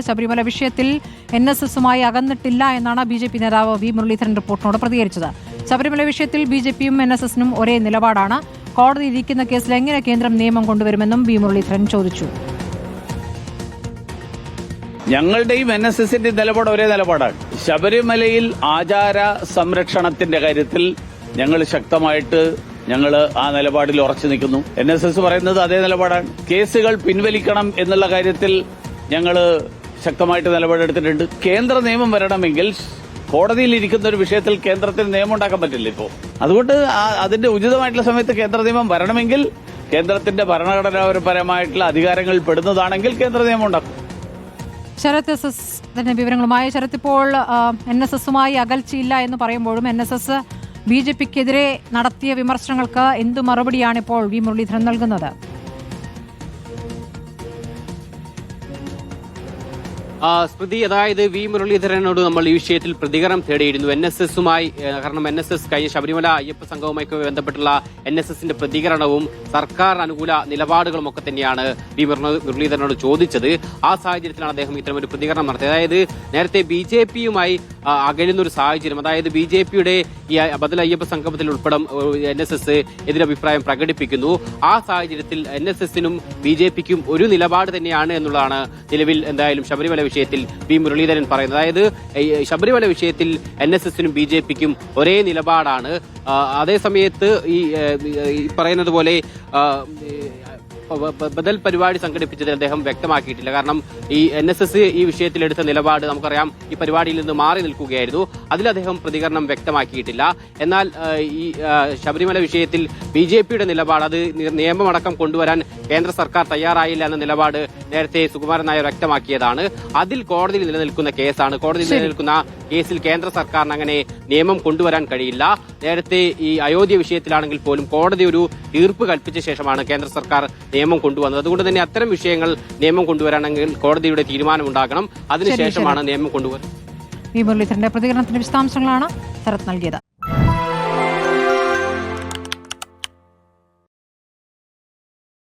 ശബരിമല വിഷയത്തിൽ N S എസുമായി അകന്നിട്ടില്ല എന്നാണ് ബി ജെ പി നേതാവ് വി മുരളീധരൻ റിപ്പോർട്ടിനോട് പ്രതികരിച്ചത്. ശബരിമല വിഷയത്തിൽ ബി ജെ പിയും എൻ എസ് എസിനും ഒരേ നിലപാടാണ്. കോടതി ഇരിക്കുന്ന കേസിൽ എങ്ങനെ കേന്ദ്രം നിയമം കൊണ്ടുവരുമെന്നും വി മുരളീധരൻ ചോദിച്ചു. ഞങ്ങളുടെയും എൻ എസ് എസിന്റെ നിലപാട് ഒരേ നിലപാടാണ്. ശബരിമലയിൽ ആചാര സംരക്ഷണത്തിന്റെ കാര്യത്തിൽ ഞങ്ങൾ ശക്തമായിട്ട് ഞങ്ങൾ ആ നിലപാടിൽ ഉറച്ചു നിൽക്കുന്നു. എൻ എസ് എസ് പറയുന്നത് അതേ നിലപാടാണ്. കേസുകൾ പിൻവലിക്കണം എന്നുള്ള കാര്യത്തിൽ ഞങ്ങൾ ശക്തമായിട്ട് നിലപാടെടുത്തിട്ടുണ്ട്. കേന്ദ്ര നിയമം വരണമെങ്കിൽ കോടതിയിൽ ഇരിക്കുന്ന ഒരു വിഷയത്തിൽ കേന്ദ്രത്തിന് നിയമം ഉണ്ടാക്കാൻ പറ്റില്ല ഇപ്പോൾ അതുകൊണ്ട് അതിന്റെ ഉചിതമായിട്ടുള്ള സമയത്ത് കേന്ദ്ര നിയമം വരണമെങ്കിൽ കേന്ദ്രത്തിന്റെ ഭരണഘടനാപരമായിട്ടുള്ള അധികാരങ്ങൾ പെടുന്നതാണെങ്കിൽ കേന്ദ്ര നിയമം ഉണ്ടാക്കും. ശരത് എസ് എസ് തന്നെ വിവരങ്ങളുമായി ശരത് ഇപ്പോൾ എൻ എസ് എസുമായി അകൽച്ചയില്ല എന്ന് പറയുമ്പോഴും N S S B J പിക്കെതിരെ നടത്തിയ വിമർശനങ്ങൾക്ക് എന്തു മറുപടിയാണ് ഇപ്പോൾ വി മുരളീധരൻ നൽകുന്നത്? സ്മൃതി അതായത് വി മുരളീധരനോട് നമ്മൾ ഈ വിഷയത്തിൽ പ്രതികരണം തേടിയിരുന്നു. എൻ എസ് എസുമായി കാരണം എൻ എസ് എസ് കഴിഞ്ഞ ശബരിമല അയ്യപ്പ സംഘവുമായി ബന്ധപ്പെട്ടുള്ള എൻ എസ് എസിന്റെ പ്രതികരണവും സർക്കാർ അനുകൂല നിലപാടുകളും ഒക്കെ തന്നെയാണ് വി മുരളീധരനോട് ചോദിച്ചത്. ആ സാഹചര്യത്തിലാണ് അദ്ദേഹം ഇത്തരം ഒരു പ്രതികരണം നടത്തിയത്. അതായത് നേരത്തെ ബി ജെ പിയുമായി അകലുന്ന ഒരു സാഹചര്യം അതായത് ബി ജെ പിയുടെ ഈ ബദൽ അയ്യപ്പ സംഗമത്തിൽ ഉൾപ്പെടെ എൻ എസ് എസ് എതിരഭിപ്രായം പ്രകടിപ്പിക്കുന്നു. ആ സാഹചര്യത്തിൽ എൻ എസ് എസിനും ബി ജെ പിക്കും ഒരു നിലപാട് തന്നെയാണ് എന്നുള്ളതാണ് നിലവിൽ എന്തായാലും ശബരിമല വിഷയത്തിൽ വി മുരളീധരൻ പറയുന്നത്. അതായത് ശബരിമല വിഷയത്തിൽ എൻ എസ് എസിനും ബി ജെ പിക്കും ഒരേ നിലപാടാണ്. അതേസമയത്ത് അതേ സമയത്ത് ഈ പറയുന്നത് പോലെ ബദൽ പരിപാടി സംഘടിപ്പിച്ചത് അദ്ദേഹം വ്യക്തമാക്കിയിട്ടില്ല. കാരണം ഈ എൻ എസ് എസ് ഈ വിഷയത്തിൽ എടുത്ത നിലപാട് നമുക്കറിയാം ഈ പരിപാടിയിൽ നിന്ന് മാറി നിൽക്കുകയായിരുന്നു. അതിൽ അദ്ദേഹം പ്രതികരണം വ്യക്തമാക്കിയിട്ടില്ല. എന്നാൽ ഈ ശബരിമല വിഷയത്തിൽ ബി ജെ പിയുടെ നിലപാട് അത് നിയമമടക്കം കൊണ്ടുവരാൻ കേന്ദ്ര സർക്കാർ തയ്യാറായില്ല എന്ന നിലപാട് നേരത്തെ സുകുമാരൻ നായർ വ്യക്തമാക്കിയതാണ്. അതിൽ കോടതിയിൽ നിലനിൽക്കുന്ന കേസാണ്. കോടതിയിൽ നിലനിൽക്കുന്ന കേസിൽ കേന്ദ്ര സർക്കാരിന് അങ്ങനെ നിയമം കൊണ്ടുവരാൻ കഴിയില്ല. നേരത്തെ ഈ അയോധ്യ വിഷയത്തിലാണെങ്കിൽ പോലും കോടതി ഒരു തീർപ്പ് കൽപ്പിച്ച ശേഷമാണ് കേന്ദ്ര സർക്കാർ നിയമം കൊണ്ടുവന്നത്. അതുകൊണ്ട് തന്നെ അത്തരം വിഷയങ്ങൾ നിയമം കൊണ്ടുവരാണെങ്കിൽ കോടതിയുടെ തീരുമാനം തീരുമാനമുണ്ടാകണം അതിനുശേഷമാണ് നിയമം കൊണ്ടുവരുന്നത് വി മുരളീധരന്റെ പ്രതികരണത്തിന്റെ വിശദാംശങ്ങളാണ് ശരത് നൽകിയത്.